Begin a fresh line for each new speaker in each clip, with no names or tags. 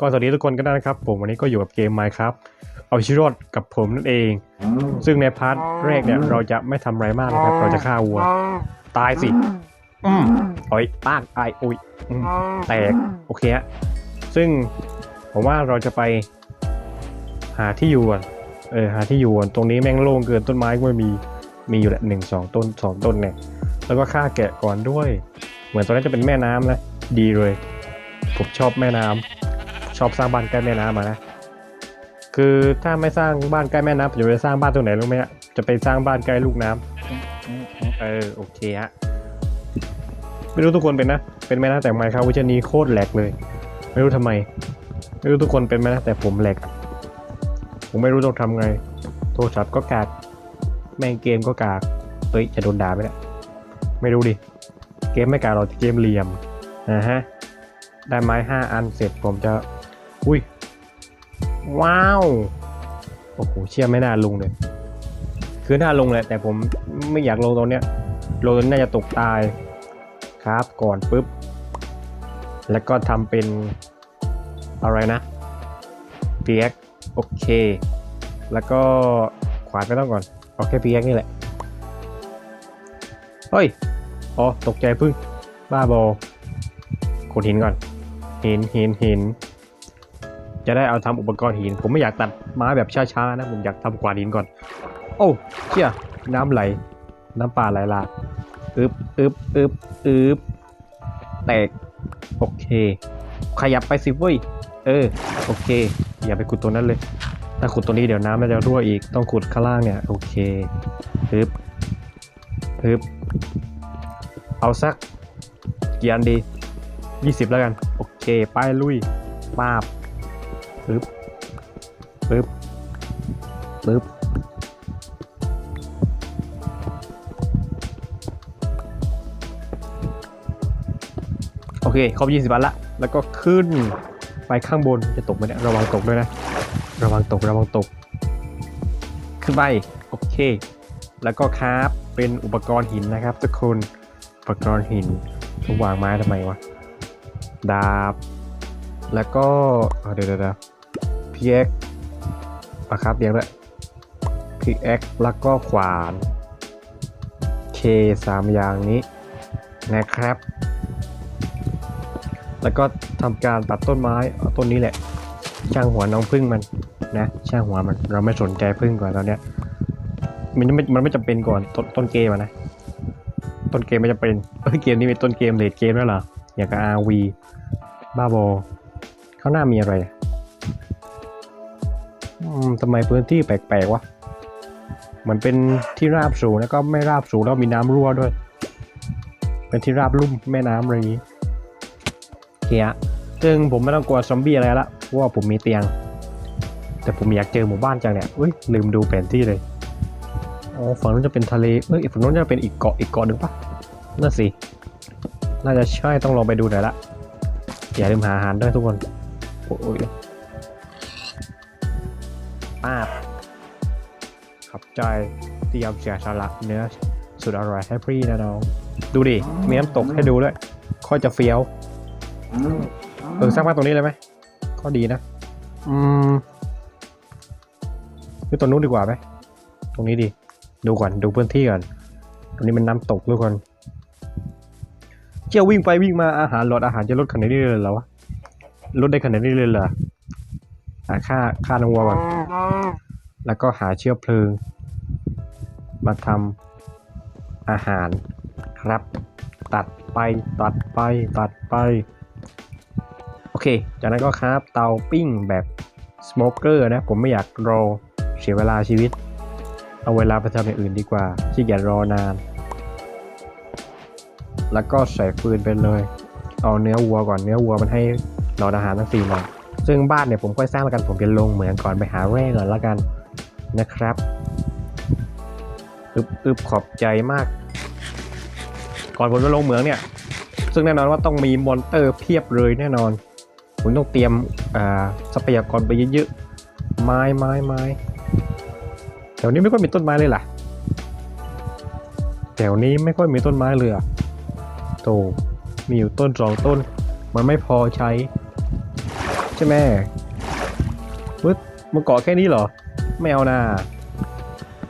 ก็สวัสดีทุกคนกันด้วยนะครับ ผมวันนี้ก็อยู่กับเกม Minecraft เอาชีวิตรอดกับผมนั่นเอง ซึ่งในพาร์ทแรกเนี่ยเราจะไม่ทำอะไรมากนะครับ เราจะฆ่าวัว ตายสิอืมโอ้ยปากตายอุ้ยอืมแตกโอเคฮะซึ่งผมว่าเราจะไป หาที่อยู่ก่อนเออหาที่อยู่ก่อนตรงนี้แม่งโล่งเกินต้นไม้ก็ไม่มีมีอยู่แหละหนึ่งสองต้นสองต้นเนี่ยแล้วก็ฆ่าแกะก่อนด้วย เหมือนตอนนั้นจะเป็นแม่น้ำนะดีเลย ผมชอบแม่น้ำ ชอบสร้างบ้านใกล้แม่น้ำมานะคือถ้าไม่สร้างบ้านใกล้แม่น้ำผมจะไปสร้างบ้านตรงไหนรู้ไหมฮะจะไปสร้างบ้านใกล้ลูกน้ำเออโอเคฮะไม่รู้ทุกคนเป็นนะเป็นไหมนะแต่ไมค์ครับวิชานี้โคตรแหลกเลย ไม่รู้ทำไม ไม่รู้ทุกคนเป็นไหมนะแต่ผมแหลกผมไม่รู้ต้องทำไง โทรศัพท์ก็กากแม่งเกมก็กากเฮ้ยจะโดนด่าไหมเนี่ยไม่รู้ดิเกมไม่กากหรอกเกมเหลี่ยมนะฮะได้ไม้ห้าอันเสร็จผมจะ อุ้ย ว้าว โอ้โห เชื่อไม่น่าลงเลย คือน่าลงแหละแต่ผมไม่อยากลงตรงเนี้ย ลงตรงนี้น่าจะตกตาย ครับก่อนปุ๊บ แล้วก็ทำเป็นอะไรนะเปียกโอเค แล้วก็ขวานไม่ต้องก่อน เอาแค่เปียกนี่แหละ เฮ้ย อ๋อ ตกใจพึ่ง บ้าบอขุดหินก่อนหินหินหิน จะได้เอาทำอุปกรณ์หิน ผมไม่อยากตัดไม้แบบช้าๆนะ ผมอยากทำกวาดหินก่อน โอ้เชี่ยน้ำไหล น้ำป่าไหลหลากอึบอึบอึบอึบแตก โอเค ขยับไปสิเว้ย เออ โอเค อย่าไปขุดตรงนั้นเลย ถ้าขุดตรงนี้เดี๋ยวน้ำมันจะรั่วอีก ต้องขุดข้างล่างเนี่ย โอเคอึบอึบเอาสักกี่อันดี 20 แล้วกัน โอเค ไปลุยปาบ ปึ๊บปึ๊บปึ๊บโอเคครบ20อันละแล้วก็ขึ้นไปข้างบนจะตกไหมเนี่ยระวังตกด้วยนะ ระวังตกระวังตก ขึ้นไปโอเค แล้วก็คราฟเป็นอุปกรณ์หินนะครับ ทุกคนอุปกรณ์หินวางไม้ทำไมวะดาบ แล้วก็เดี๋ยวเดี๋ยว พีเอ็กอะครับเดี๋ยวละพีเอ็กแล้วก็ขวานเคสามอย่างนี้นะครับ แล้วก็ทำการตัดต้นไม้ต้นนี้แหละ ช่างหัวน้องพึ่งมันนะ ช่างหัวมันเราไม่สนใจพึ่งก่อนตอนเนี้ยมันไม่มันไม่จำเป็นก่อนต้นต้นเกมนะ ต้นเกมไม่จำเป็นเอ้เกมนี้เป็นต้นเกมเลดเกมแล้วเหรออย่างกับ RV บ้าบอข้างหน้ามีอะไรอะ ทำไมพื้นที่แปลกๆวะเหมือนเป็นที่ราบสูงแล้วก็ไม่ราบสูงแล้วมีน้ำรั่วด้วย เป็นที่ราบลุ่มแม่น้ำอะไรอย่างนี้เคอะซึ่งผมไม่ต้องกลัวซอมบี้อะไรละเพราะว่าผมมีเตียง แต่ผมอยากเจอหมู่บ้านจังเนี่ยเอ้ยลืมดูแผนที่เลยอ๋อฝั่งนู้นจะเป็นทะเลเอ้ยฝั่งนู้นจะเป็นอีกเกาะอีกเกาะหนึ่งปะนั่นสิน่าจะใช่ต้องลองไปดูหน่อยละอย่าลืมหาอาหารด้วยทุกคนโอ้ย ป้าบขับใจเตรียมเสียสละเนื้อสุดอร่อยให้พี่นะน้อง ดูดิ มีน้ำตกให้ดูด้วยค่อยจะเฟี้ยว เออสร้างบ้านตรงนี้เลยไหมก็ดีนะ อืมหรือตรงนู้นดีกว่าไหมตรงนี้ดี ดูก่อน ดูพื้นที่ก่อน ตรงนี้มันน้ำตกทุกคนเที่ยววิ่งไปวิ่งมาอาหารลดอาหารจะลดขนาดนี้เลยเหรอวะลดได้ขนาดนี้เลยเหรอ หาค่าค่าน้ำวัวก่อนแล้วก็หาเชื้อเพลิง มาทำอาหารครับ ตัดไปตัดไปตัดไป โอเค จากนั้นก็ครับเตาปิ้งแบบสโมเกอร์นะ ผมไม่อยากรอเสียเวลาชีวิต เอาเวลาไปทำอย่างอื่นดีกว่าขี้เกียจรอนาน แล้วก็ใส่ฟืนไปเลย เอาเนื้อวัวก่อนเนื้อวัวมันให้หลอดอาหารทั้งสี่หลอด ซึ่งบ้านเนี่ยผมค่อยสร้างแล้วกันผมจะลงเหมืองก่อนไปหาแร่ก่อนแล้วกันนะครับอึบอึบขอบใจมาก ก่อนผมจะลงเหมืองเนี่ย ซึ่งแน่นอนว่าต้องมีมอนเตอร์เพียบเลยแน่นอน ผมต้องเตรียมอ่าทรัพยากรไปเยอะๆไม้ไม้ไม้แถวนี้ไม่ค่อยมีต้นไม้เลยล่ะแถวนี้ไม่ค่อยมีต้นไม้เลยอะโตมีอยู่ต้นสองต้น มันไม่พอใช้ ช่ไหมปึ๊บมันเกาะแค่นี้เหรอ ไม่เอานะ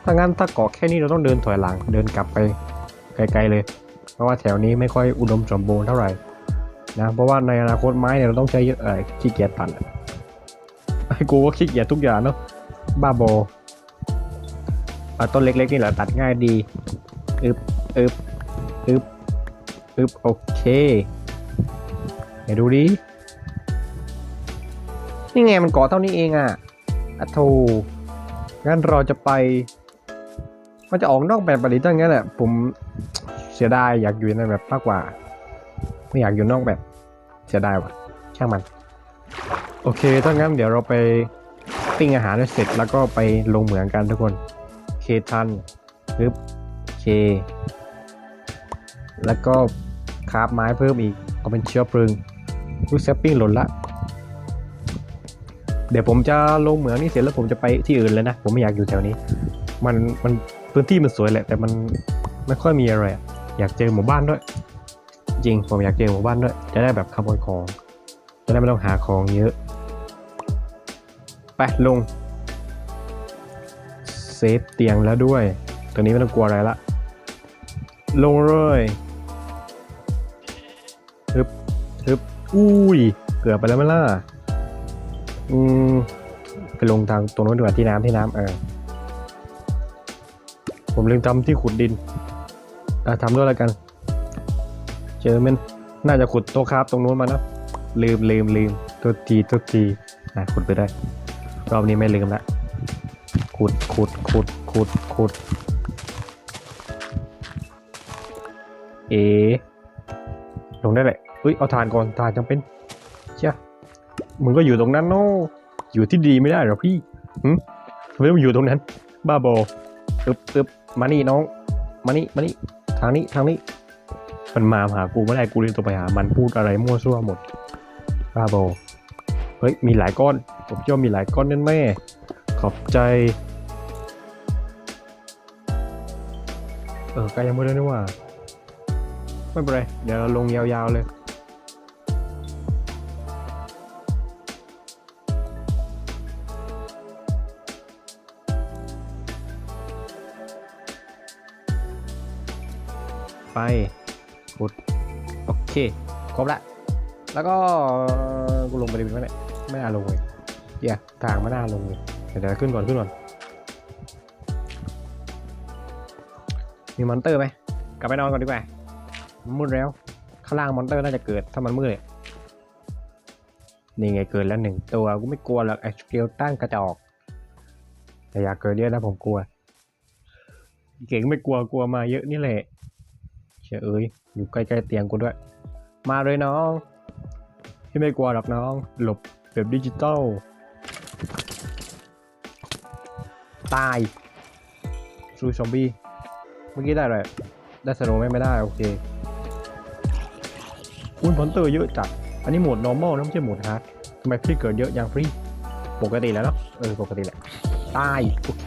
ถ้างั้นถ้าเกาะแค่นี้เราต้องเดินถอยหลัง เดินกลับไปไกลๆเลย เพราะว่าแถวนี้ไม่ค่อยอุดมสมบูรณ์เท่าไหร่นะ เพราะว่าในอนาคตไม้เนี่ยเราต้องใช้เยอะเออขี้เกียจตัดไอ้กูก็ขี้เกียจทุกอย่างเนาะ บ้าบอต้นเล็กๆนี่แหละตัดง่ายดีอึบอึบอึบอึบโอเคไหนดูดิ นี่ไงมันเกาะเท่านี้เองอะอะโธงั้นเราจะไป มันจะออกนอกแบบปฏิตั้งงั้นแหละผมเสียดายอยากอยู่ในแบบมากกว่า ไม่อยากอยู่นอกแบบ เสียดายว่ะช่างมัน โอเคถ้างั้นเดี๋ยวเราไปปิ้งอาหารให้เสร็จแล้วก็ไปลงเหมืองกันทุกคนเคทันปึ๊บเค แล้วก็คราฟไม้เพิ่มอีกเอาเป็นเชื้อเพลิงรู้เซปปิ้งหล่นละ เดี๋ยวผมจะลงเหมืองนี่เสร็จแล้วผมจะไปที่อื่นเลยนะ ผมไม่อยากอยู่แถวนี้ มันมันพื้นที่มันสวยแหละ แต่มันไม่ค่อยมีอะไรอยากเจอหมู่บ้านด้วย จริงผมอยากเจอหมู่บ้านด้วย จะได้แบบขโมยของ จะได้ไม่ต้องหาของเยอะ ไปลงเซฟเตียงแล้วด้วยตัวนี้ไม่ต้องกลัวอะไรละ ลงเลยฮึบฮึบอุ้ย เกือบไปแล้วไหมล่ะ อืมไปลงทางตรงนู้นดีกว่าที่น้ำที่น้ำเออ ผมลืมทำที่ขุดดินอะทำด้วยแล้วกัน เจอมันน่าจะขุดโต๊ะคราฟตรงนู้นมานะลืมลืมลืมทุกทีทุกทีอะขุดไปได้ รอบนี้ไม่ลืมละขุดขุดขุดขุดขุด เอลงได้แหละเฮ้ยเอาทานก่อนทานจำเป็นเชี่ย มึงก็อยู่ตรงนั้นโน่อยู่ที่ดีไม่ได้หรอพี่หึทำไมต้องอยู่ตรงนั้น บ้าบอตึบตึบมานี่น้อง มานี่มานี่ทางนี้ทางนี้ มันมาหากูไม่ได้กูเลยต้องไปหา มันพูดอะไรมั่วซั่วหมด บ้าบอเฮ้ยมีหลายก้อนผมเชื่อมีหลายก้อนแน่แม่ขอบใจ เออใกล้ยังไม่ได้นี่ว่า ไม่เป็นไร เดี๋ยวเราลงยาวๆเลย ไปกดโอเคครบละแล้วก็กูลงไปเลยไหมเนี่ยไม่น่าลงเลยเดี๋ยวทางไม่น่าลงเลยเดี๋ยวขึ้นก่อนขึ้นก่อนมีมอนเตอร์ไหมกลับไปนอนก่อนดีกว่ามืดแล้ว ข้างล่างมอนเตอร์น่าจะเกิดถ้ามันมืดเนี่ยนี่ไงเกิดแล้วหนึ่งตัวกูไม่กลัวหรอกไอ้สเกลตั้งกระจอกแต่อยากเกิดเยอะนะผมกลัว เก่งไม่กลัวกลัวมาเยอะนี่แหละ ชื่อเอ้ยอยู่ใกล้ๆเตียงกูด้วย มาเลยน้องพี่ไม่กลัวหรอกน้อง หลบแบบดิจิตอลตายซูซอมบี้เมื่อกี้ได้อะไรได้สโนว์ไมไม่ได้โอเคอุ้ยมอนเตอร์เยอะจัดอันนี้โหมด normal นะไม่ใช่โหมด hard ทำไมพี่เกิดเยอะอย่างฟรีปกติแล้วเนาะเออปกติแหละตายโอเค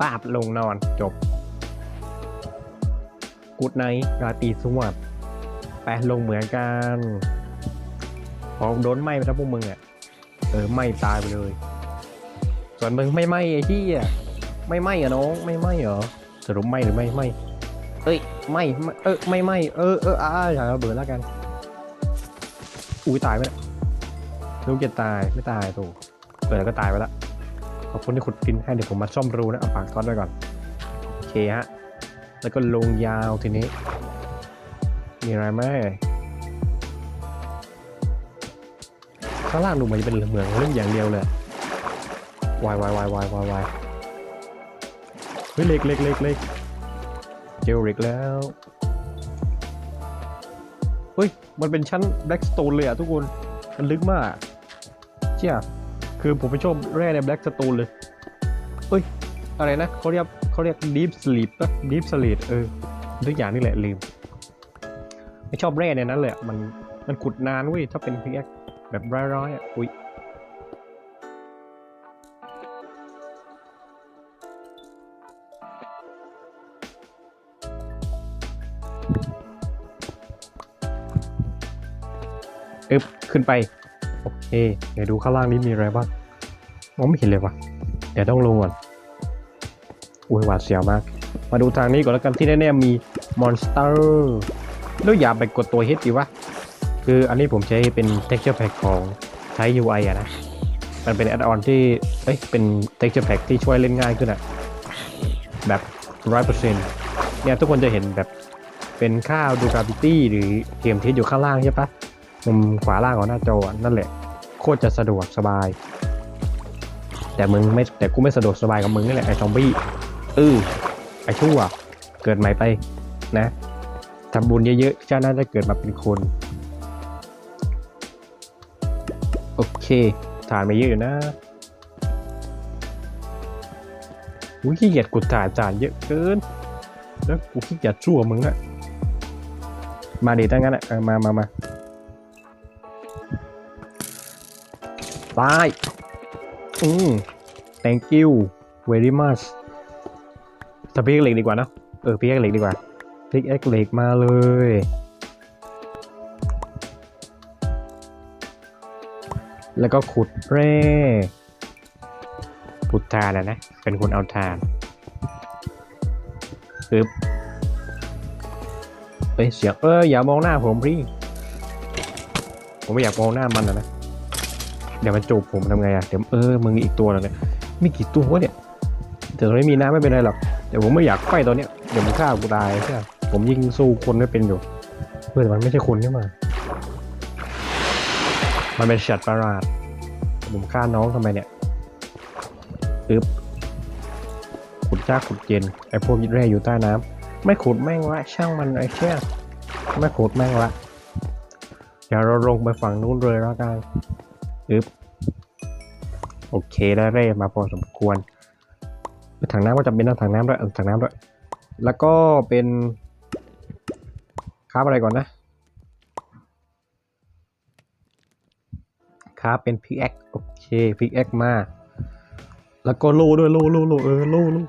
ปาบลงนอนจบ กูดไนท์ราตรีสวัสดิ์ไปลงเหมือนกันพอโดนไหม้ไปทั้งพวกมึงอะ เออไหม้ตายไปเลย ส่วนมึงไม่ไหม้ไอ้ที่อะไม่ไหม้เหรอน้องไม่ไหม้เหรอสรุปไหม้หรือไม่ไหม้เอ้ยไหม้ไม่เออไม่ไหม้เออเอออ่าอย่าระเบิดแล้วกัน อุ้ยตายไปแล้วลูกจะตายไม่ตายถูกเปิดแล้วก็ตายไปแล้วขอบคุณที่ขุดดินให้เดี๋ยวผมมาซ่อมรูนะเอาปากท็อตไว้ก่อนโอเคฮะ แล้วก็ลงยาวทีนี้ มีอะไรไหมข้างล่างดูเหมันจะเป็นเหมืองเล่นอย่างเดียวเลยวายวายวายวายวายวายเฮ้ยเล็กเล็กเล็กเล็กเจลเล็กแล้วเฮ้ย มันเป็นชั้นแบล็กสโตนเลยอะทุกคน มันลึกมาก เชี่ย คือผมไม่ชอบแร่ในแบล็กสโตนเลยเฮ้ย อะไรนะเขาเรียก เขาเรียก deep sleep ปะ deep sleep เออทุกอย่างนี่แหละลืม ไม่ชอบแร่ในนั้นเลยมันมันขุดนานเว้ยถ้าเป็นพิกแบบร้อยๆอะอุ้ยอึบขึ้นไป โอเคเค เดี๋ยวดูข้างล่างนี้มีอะไรบ้างมองไม่เห็นเลยวะเดี๋ยวต้องลงก่อน อุ้ยหวาดเสียวมาก มาดูทางนี้ก่อนแล้วกันที่แน่ๆมีมอนสเตอร์แล้วอย่าไปกดตัวเฮดดีวะ คืออันนี้ผมใช้เป็น texture pack ของใช้ UI อะนะ มันเป็นแอดออนที่ เอ้ย เป็น texture pack ที่ช่วยเล่นง่ายขึ้นอะแบบร้อยเปอร์เซ็นต์เนี่ยทุกคนจะเห็นแบบเป็นค่าดูกราฟิตี้หรือเกมที่อยู่ข้างล่างใช่ปะมุมขวาล่างของหน้าจออะนั่นแหละ โคตรจะสะดวกสบาย แต่มึงไม่แต่กูไม่สะดวกสบายกับมึงนี่แหละไอ้ซอมบี้ เออไอชั่ว เกิดใหม่ไปนะทำบุญเยอะๆชาติหน้าจะเกิดมาเป็นคน โอเคฐานมาเยอะอยู่นะอุ้ยขี้เกียจกดถ่านจานเยอะเกิน แล้วกูขี้เกียจชั่วมึงอะมาดิตั้งงั้นอะมามามาตายอืม thank you very much ถ้าพิกเหล็กดีกว่านะ เออพิกเหล็กดีกว่าพิกเอ็กเหล็กมาเลย แล้วก็ขุดแร่ขุดทานอะนะ เป็นคนเอาทานปึ๊บเอ้ยเสียงเอออย่ามองหน้าผมพี่ ผมไม่อยากมองหน้ามันนะนะ เดี๋ยวมันจูบผมทำไงอะเดี๋ยวเออมึงอีกตัวแล้วเนี่ย มีกี่ตัววะเนี่ยแต่ตอนนี้มีน้ำไม่เป็นไรหรอก แต่ผมไม่อยากไฟตอนเนี้ยเดี๋ยวมันฆ่ากูตายใช่ไหมผมยิงสู้คนไม่เป็นอยู่เพื่อแต่มันไม่ใช่คนนี่มามันเป็นสัตว์ประหลาดผมฆ่าน้องทำไมเนี่ยปึ๊บขุดจ้าขุดเย็นไอพวกยิดแร่อยู่ใต้น้ำไม่ขุดแม่งละช่างมันไอเชี่ยไม่ขุดแม่งละเดี๋ยวเราลงไปฝั่งนู้นเลยแล้วกันอึ๊บโอเคได้เร่มาพอสมควร ถังน้ำก็จำเป็นต้องถังน้ำด้วยถังน้ำด้วย แล้วก็เป็นคราบอะไรก่อนนะคราบเป็นพิกแอคโอเคพิกแอคมาแล้วก็โล่ด้วยโล่โล่โล่เออโล่โล่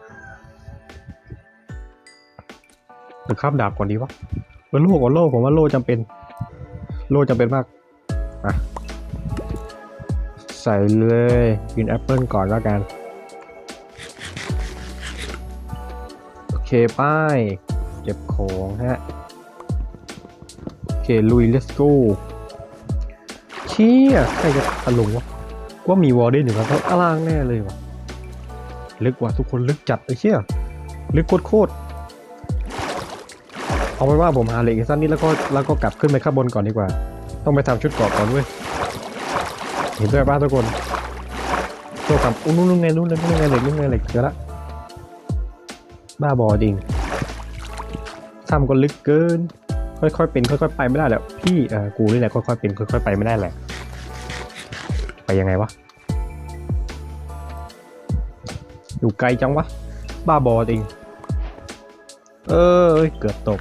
หรือคราบดาบก่อนดีวะเออโล่ก่อนโล่ผมว่าโล่จำเป็น โล่จำเป็นมากใส่เลยกินแอปเปิลก่อนแล้วกัน เคป้าย เก็บของฮะ โอเค ลุย let's go เชี่ยใครจะตะลุงวะว่ามีวอลเดนอยู่แล้วต้องอล่างแน่เลยวะลึกว่ะทุกคนลึกจัดไอ้เชี่ยลึกโคตรเอาไว้ว่าผมหาเหล็กสักนิดแล้วก็แล้วก็กลับขึ้นไปข้างบนก่อนดีกว่า ต้องไปทำชุดเกราะก่อนเว้ยเห็นด้วยป้าทุกคนตัวกับอุ้นุ่นไงนุ่นเลยนุ่นไงเหล็กนุ่นไงเหล็กเจอละ บ้าบอจริงทำก็ลึกเกิน ค่อยๆเป็นค่อยๆไปไม่ได้แล้วพี่เออกูนี่แหละค่อยๆเป็นค่อยๆไปไม่ได้แหละ ไปยังไงวะ อยู่ไกลจังวะ บ้าบอจริง เออเกือบตก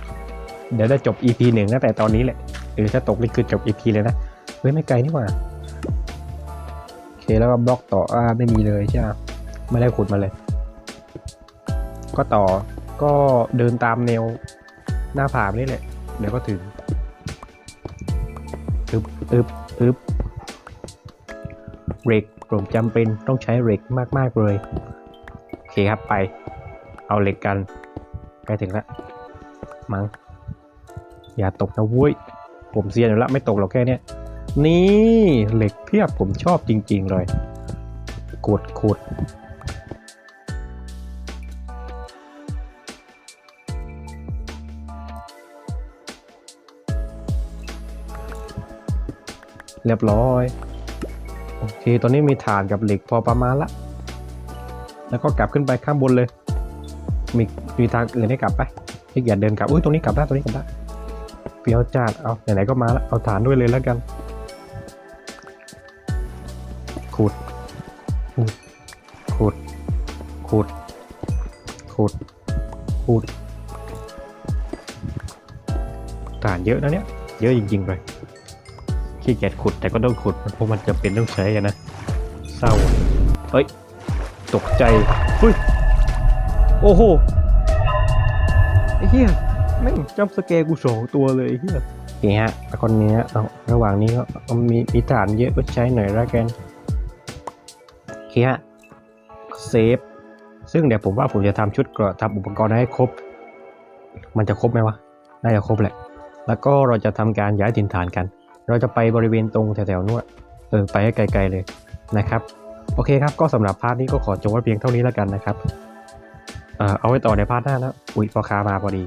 เดี๋ยวได้จบ EP หนึ่งตั้งแต่ตอนนี้แหละเออถ้าตกนี่คือจบ EP เลยนะ เฮ้ยไม่ไกลนี่หว่า โอเคแล้วก็บล็อกต่อ อ่าไม่มีเลยใช่ไหมไม่ได้ขุดมาเลย ก็ต่อก็เดินตามแนวหน้าผาไปนี่แหละ เดี๋ยวก็ถึงอึบอึบอึบเรกผมจำเป็นต้องใช้เรกมากๆเลย โอเคครับไป เอาเหล็กกันใกล้ถึงแล้วมั้งอย่าตกนะเว้ย ผมเซียนอยู่แล้วไม่ตกหรอกแค่เนี้ยนี่เหล็กเพียบผมชอบจริง ๆ เลยกดขุด เรียบร้อย โอเค ตอนนี้มีฐานกับเหล็กพอประมาณละ แล้วก็กลับขึ้นไปข้างบนเลย มีมีทางอื่นให้กลับไปให้อย่าเดินกลับ อุ้ย ตรงนี้กลับได้ ตรงนี้กลับได้ เปียวจัด เอา ไหนๆ ก็มาแล้วเอาฐานด้วยเลยแล้วกัน ขุด ขุด ขุด ขุด ขุด ขุด ฐานเยอะนะเนี่ย เยอะจริงๆเลย ขี้เกียจขุดแต่ก็ต้องขุดเพราะมันจะเป็นต้องใช้กันนะ เศร้าเฮ้ย ตกใจเฮ้ย โอ้โห ไอ้เหี้ยแม่งจำสเกลกูสองตัวเลยไอ้เหี้ยเคฮะแล้วก็เนี้เอาระหว่างนี้ก็มีมีฐานเยอะก็ใช้หน่อยแล้วกันโอเคฮะเซฟ ซึ่งเดี๋ยวผมว่าผมจะทำชุดกราะทำอุปกรณ์ให้ครบ มันจะครบไหมวะ น่าจะครบแหละ แล้วก็เราจะทำการย้ายถิ่นฐานกัน เราจะไปบริเวณตรงแถวๆนวดเออไปให้ไกลๆเลยนะครับ โอเคครับก็สำหรับพาร์ทนี้ก็ขอจบไว้เพียงเท่านี้แล้วกันนะครับ เอ่อเอาไว้ต่อในพาร์ทหน้านะ อุ๊ยพอคามาพอดี